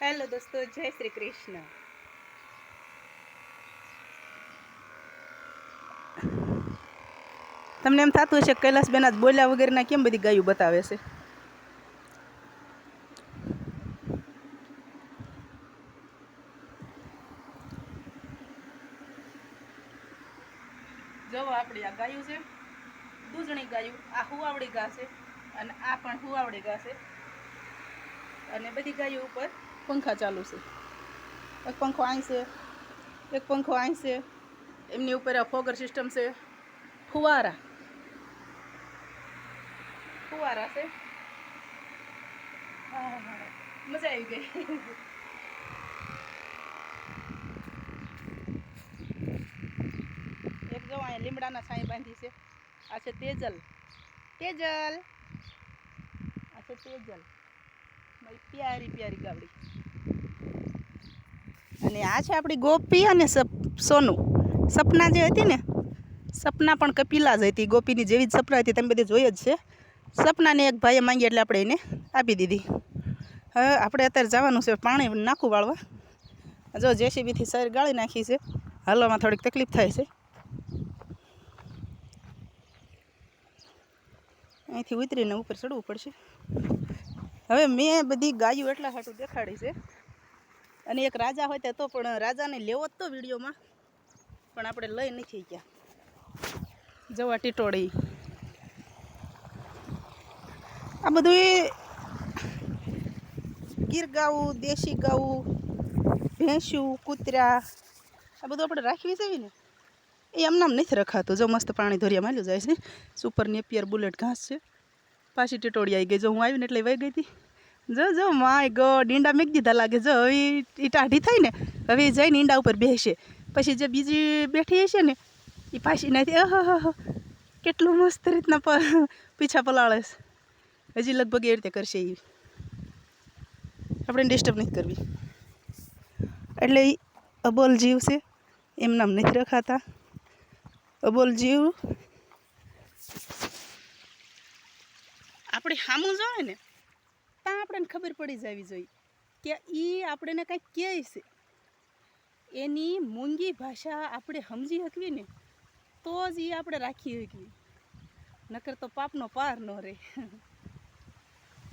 Hello દોસ્તો જય શ્રી કૃષ્ણ તમને એમ થતું હશે કૈલાસબેન આજ બોલ્યા વગેરેના કેમ બધી ગાયું બતાવે છે? જો આપણી આ ગાયું છે દૂધણી ગાયું આ હુવાવડી ગા છે અને આ પણ હુવાવડી ગા છે. અને બધી ગાયો ઉપર પંખા ચાલુ છે એક પંખો અહીં છે એક પંખો અહીં છે એમની ઉપર આ ફોગર સિસ્ટમ છે ફુવારા ફુવારા છે આહાહા. મજા આવી ગઈ એક જો અહીંયા લીમડાના છાંય બાંધી છે આ છે તેજલ તેજલ આ છે તેજલ મારી પ્યારી પ્યારી ગાવડી. અને આ છે આપણી ગોપી અને સોનું. સપના જે હતી ને, સપના પણ કપિલા જ હતી. ગોપીની જેવી જ સપના હતી. તમે બધી જોઈ જ છે. સપનાને એક ભાઈએ માંગી એટલે આપણે એને આપી દીધી. હવે આપણે અત્યારે જવાનું છે પાણી નાખું વાળવા. જો જેસીબીથી શરીર ગાળી નાખી છે. હાલવામાં થોડીક તકલીફ થાય છે. અહીંથી ઉતરીને ઉપર ચડવું પડશે. હવે મેં બધી ગાયું એટલા હાટું દેખાડી છે. અને એક રાજા હોય તે તો પણ રાજાને લેવો જ તો વિડીયોમાં. પણ આપણે લઈ નથી ગયા. જવા ટીટોળી. આ બધું ગીર ગાવું દેશી ગાવું ભેંસું, કૂતરા, આ બધું આપણે રાખવી છે ને? એ એમનામ નથી રખાતું. જો મસ્ત પાણી ધોરિયા માલ્યું જાય છે. સુપર નેપિયર બુલેટ ઘાસ છે. પાછી ટીટોળી આવી ગઈ. જો હું આવીને એટલે વહી ગઈ હતી. જો જો માય ગોડ ઈંડા મેક દીધા લાગે. જો, હવે ઈ ટાઢી થઈ ને, હવે એ જઈને ઈંડા ઉપર બેસે. પછી જે બીજી બેઠી હશે ને એ પાછી નથી અહ કેટલું મસ્ત રીતના પીછા પલાળે હજી લગભગ એ રીતે કરશે એ આપણે ડિસ્ટર્બ નથી કરવી. એટલે એ અબોલ જીવ છે. એમ નામ નથી રખાતા. અબોલ જીવ આપણે સામું જોવે ને ત્યાં આપણને ખબર પડી જવી જોઈએ કે એ આપણને કાંઈક કહે છે. એની મૂંગી ભાષા આપણે સમજી શકવી ને, તો જ એ આપણે રાખી શકીએ. નકર તો પાપનો પાર ન રહે.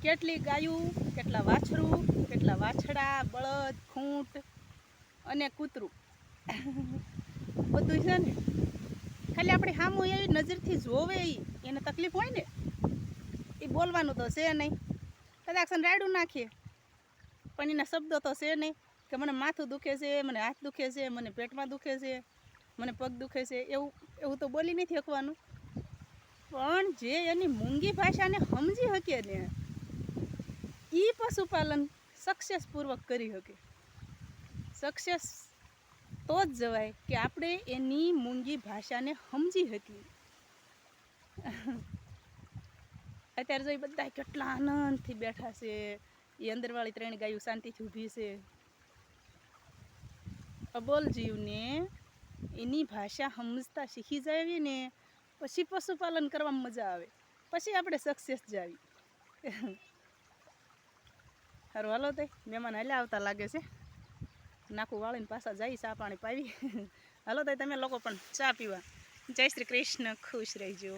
કેટલી ગાયું, કેટલા વાછરું, કેટલા વાછડા, બળદ, ખૂંટ અને કૂતરું. બધું છે ને, ખાલી આપણે સામું એવી નજરથી જોવે એને તકલીફ હોય ને એ બોલવાનું તો છે નહીં. કદાચ રાડું નાખીએ. પણ એના શબ્દો તો છે નહીં કે મને માથું દુખે છે, મને હાથ દુખે છે, મને પેટમાં દુખે છે, મને પગ દુખે છે, એવું એવું તો બોલી નથી શકવાનું. પણ જે એની મૂંગી ભાષાને સમજી શકીએ ને એ પશુપાલન સક્સેસપૂર્વક કરી શકે. સક્સેસ તો જ જવાય કે આપણે એની મૂંગી ભાષાને સમજી શકીએ. અત્યારે જોઈ બધા કેટલા આનંદથી બેઠા છે. એ અંદરવાળી ત્રણ ગાયું શાંતિથી ઊભી છે. અબોલ જીવને એની ભાષા સમજતા શીખી જાવી ને પછી પશુપાલન કરવામાં મજા આવે. પછી આપણે સક્સેસ જાવી. સારું હાલો તે, મહેમાન હાલ્યા આવતા લાગે છે. નાખું વાળીને પાછા જાય ચા પાણી પાવી. હાલો તે, તમે લોકો પણ ચા પીવા. જય શ્રી કૃષ્ણ, ખુશ રહેજો.